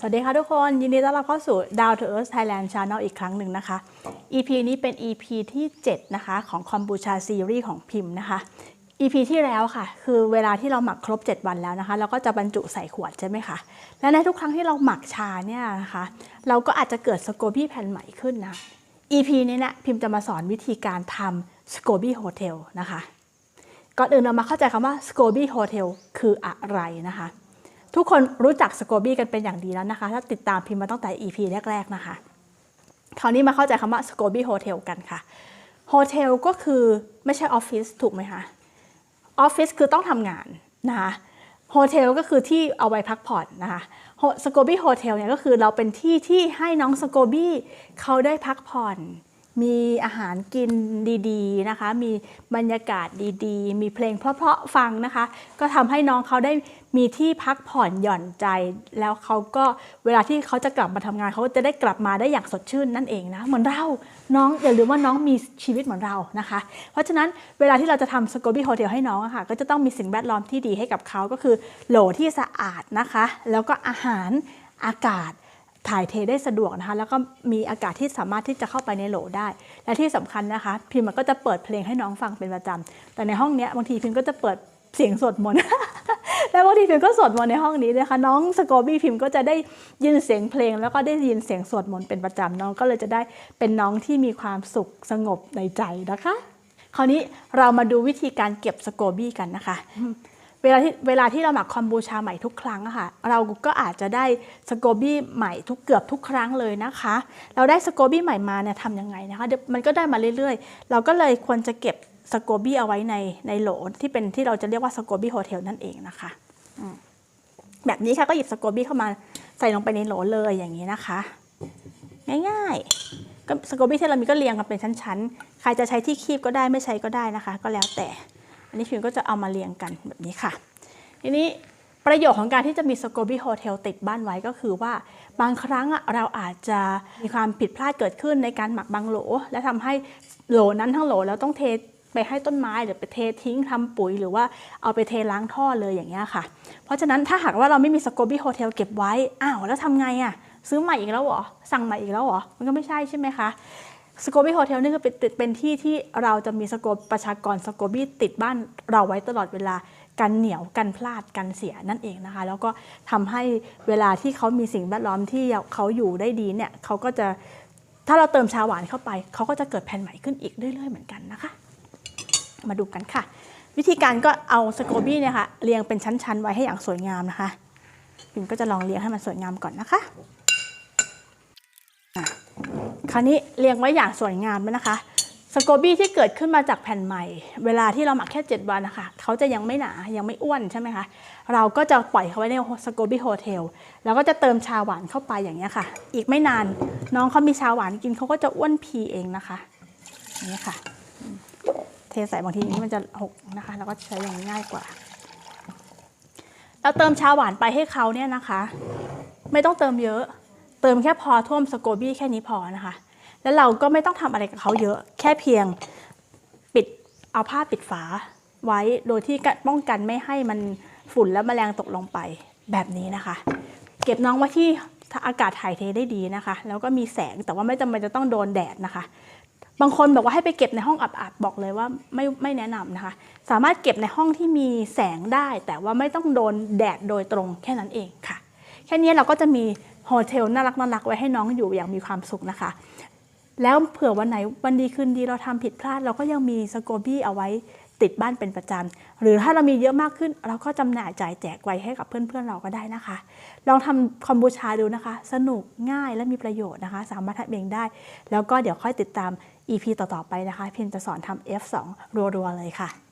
สวัสดีค่ะทุกคน ยินดีต้อนรับเข้าสู่ Down to Earth Thailand Channel อีกครั้งหนึ่งนะคะ EP นี้เป็น EP ที่ 7 นะคะ ของคอมบูชาซีรีส์ของพิมพ์นะคะ EP ที่แล้วค่ะ คือเวลาที่เราหมักครบ 7 วันแล้วนะคะ เราก็จะบรรจุใส่ขวดใช่ไหมคะ และในทุกครั้งที่เราหมักชาเนี่ยนะคะ เราก็อาจจะเกิดสโกบี้แผ่นใหม่ขึ้นนะ EP นี้เนี่ยพิมพ์จะมาสอนวิธีการทำสโกบี้โฮเทลนะคะ ก่อนอื่นเรามาเข้าใจคำว่า SCOBY Hotel คืออะไรนะคะ ทุกคนรู้จัก SCOBY กันเป็นอย่างดีแล้วนะคะ ถ้าติดตามพิมพ์มาตั้งแต่ EP แรก ๆ นะคะ คราวนี้มาเข้าใจคำว่า SCOBY Hotel กันค่ะ โฮเทลก็คือไม่ใช่ออฟฟิศถูกไหมคะ ออฟฟิศคือต้องทำงานนะคะโฮเทลก็คือที่เอาไว้พักผ่อนนะคะสโกบี้โฮเทลเนี่ยก็คือเราเป็นที่ที่ให้น้องสโกบี้เขาได้พักผ่อน มีอาหารกินดีๆนะคะ มีบรรยากาศดีๆ มีเพลงเพราะๆฟังนะคะ ก็ทำให้น้องเขาได้มีที่พักผ่อนหย่อนใจ แล้วเขาก็เวลาที่เขาจะกลับมาทำงานเขาจะได้กลับมาได้อย่างสดชื่นนั่นเองนะเหมือนเราน้องอย่าลืมว่าน้องมีชีวิตเหมือนเรานะคะ เพราะฉะนั้นเวลาที่เราจะทำสโกบี้โฮเทลให้น้องอะค่ะก็จะต้องมีสิ่งแวดล้อมที่ดีให้กับเขาก็คือโหลที่สะอาดนะคะ แล้วก็อาหารอากาศ ถ่ายเทได้สะดวกนะคะ แล้วก็มีอากาศที่สามารถที่จะเข้าไปในโหลได้ และที่สำคัญนะคะ พิมพ์ก็จะเปิดเพลงให้น้องฟังเป็นประจำแต่ในห้องนี้บางทีพิมพ์ก็จะเปิดเสียงสวดมนต์แล้วบางทีพิมก็สวดมนต์ในห้องนี้นะคะ น้องสโกบี้พิมพ์ก็จะได้ยินเสียงเพลง แล้วก็ได้ยินเสียงสวดมนต์เป็นประจำน้องก็เลยจะได้เป็นน้องที่มีความสุขสงบในใจนะคะ คราวนี้เรามาดูวิธีการเก็บสโกบี้กันนะคะ เวลาที่เวลาที่เราหมักคอมบูชาใหม่ทุกครั้งอะค่ะ เราก็อาจจะได้สโกบี้ใหม่ทุกเกือบทุกครั้งเลยนะคะ เราได้สโกบี้ใหม่มาเนี่ยทำยังไงนะคะมันก็ได้มาเรื่อยๆ เราก็เลยควรจะเก็บสโกบี้เอาไว้ในในโหลที่เป็นที่เราจะเรียกว่าสโกบี้โฮเทลนั่นเองนะคะแบบนี้ค่ะก็หยิบสโกบี้เข้ามาใส่ลงไปในโหลเลยอย่างนี้นะคะ ง่ายๆก็สโกบี้ที่เรามีก็เรียงกันเป็นชั้นๆ ใครจะใช้ที่คีบก็ได้ไม่ใช้ก็ได้นะคะ ก็แล้วแต่ อันนี้พิมก็จะเอามาเรียงกันแบบนี้ค่ะ ทีนี้ประโยชน์ของการที่จะมีสโกบี้โฮเทลติดบ้านไว้ก็คือว่าบางครั้งเราอาจจะมีความผิดพลาดเกิดขึ้นในการหมักบางโหล และทำให้โหลนั้นทั้งโหลแล้วต้องเทไปให้ต้นไม้หรือไปเททิ้งทำปุ๋ย หรือว่าเอาไปเทล้างท่อเลยอย่างเงี้ยค่ะ เพราะฉะนั้นถ้าหากว่าเราไม่มีสโกบี้โฮเทลเก็บไว้ อ้าวแล้วทำไงอะซื้อใหม่อีกแล้วเหรอ สั่งใหม่อีกแล้วเหรอ มันก็ไม่ใช่ใช่ไหมคะ สโกบี้โฮเทลนี่คือเป็นเป็นที่ที่เราจะมีสโกบประชากรสโกบี้ติดบ้านเราไว้ตลอดเวลากันเหนียวกันพลาดกันเสียนั่นเองนะคะ แล้วก็ทำให้เวลาที่เขามีสิ่งแวดล้อมที่เขาอยู่ได้ดีเนี่ยเขาก็จะถ้าเราเติมชาหวานเข้าไป เขาก็จะเกิดแผ่นใหม่ขึ้นอีกเรื่อยๆเหมือนกันนะคะ มาดูกันค่ะ วิธีการก็เอาสโกบี้เนี่ยค่ะเรียงเป็นชั้นๆไว้ให้อย่างสวยงามนะคะพิมก็จะลองเรียงให้มันสวยงามก่อนนะคะ คราวนี้เรียงไว้อย่างสวยงามแล้วนะคะสโกบี้ที่เกิดขึ้นมาจากแผ่นใหม่ เวลาที่เราหมักแค่ 7 วันนะคะเขาจะยังไม่หนา ยังไม่อ้วนใช่ไหมคะ เราก็จะปล่อยเขาไว้ในสโกบี้โฮเทล แล้วก็จะเติมชาหวานเข้าไปอย่างนี้ค่ะ อีกไม่นานน้องเขามีชาหวานกินเขาก็จะอ้วนพีเองนะคะ นี้ค่ะ เทใส่บางทีนี้มันจะหกนะคะ แล้วก็ใช้อย่างนี้ง่ายกว่า เราเติมชาหวานไปให้เขาเนี่ยนะคะ ไม่ต้องเติมเยอะ เติมแค่พอท่วมสโกบี้แค่นี้พอนะคะ แล้วเราก็ไม่ต้องทำอะไรกับเขาเยอะ แค่เพียงปิดเอาผ้าปิดฝาไว้โดยที่ป้องกันไม่ให้มันฝุ่นและแมลงตกลงไปแบบนี้นะคะ เก็บน้องไว้ที่อากาศถ่ายเทได้ดีนะคะ แล้วก็มีแสงแต่ว่าไม่จำเป็นจะต้องโดนแดดนะคะ บางคนบอกว่าให้ไปเก็บในห้องอับๆบอกเลยว่าไม่ไม่แนะนำนะคะ สามารถเก็บในห้องที่มีแสงได้ แต่ว่าไม่ต้องโดนแดดโดยตรงแค่นั้นเองค่ะ แค่นี้เราก็จะมีโฮเทลน่ารักน่ารักไว้ให้น้องอยู่อย่างมีความสุขนะคะ แล้วเผื่อวันไหนวันดีคืนดีเราทำผิดพลาด เราก็ยังมีสโกบี้เอาไว้ติดบ้านเป็นประจำหรือถ้าเรามีเยอะมากขึ้น เราก็จำหน่ายจ่ายแจกไว้ให้กับเพื่อนๆเราก็ได้นะคะ ลองทำคอมบูชาดูนะคะ สนุกง่ายและมีประโยชน์นะคะ สามารถทำเองได้ แล้วก็เดี๋ยวค่อยติดตาม EP ต่อๆไปนะคะ พิมจะสอนทำ F2 รัวๆเลยค่ะ